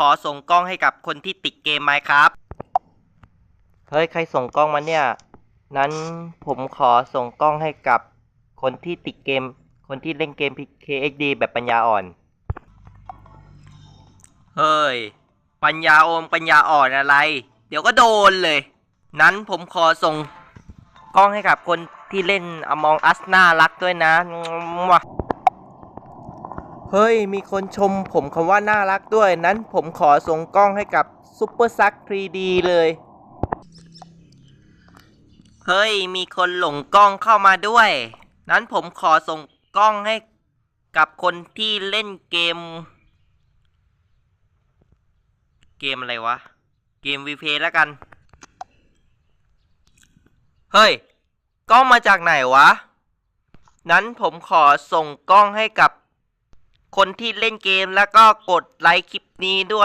ขอส่งกล้องให้กับคนที่ติดเกมไหมครับ เฮ้ย ใครส่งกล้องมาเนี่ย นั้นผมขอส่งกล้องให้กับคนที่ติดเกม คนที่เล่นเกม KXD แบบปัญญาอ่อน เฮ้ย ปัญญาโอมปัญญาอ่อนอะไร เดี๋ยวก็โดนเลย นั้นผมขอส่งกล้องให้กับคนที่เล่น Among Us น่ารักด้วยนะมั่ว เฮ้ย มีคนชมผมคำว่าน่ารักด้วย นั้นผมขอส่งกล้องให้กับซุปเปอร์ซัก 3D เลย เฮ้ย มีคนหลงกล้องเข้ามาด้วย นั้นผมขอส่งกล้องให้กับคนที่เล่นเกม เกมอะไรวะ เกมวีเพแล้วกัน เฮ้ย กล้องมาจากไหนวะ นั้นผมขอส่งกล้องให้กับ คนที่เล่นเกมแล้วก็กดไลค์คลิปนี้ด้วย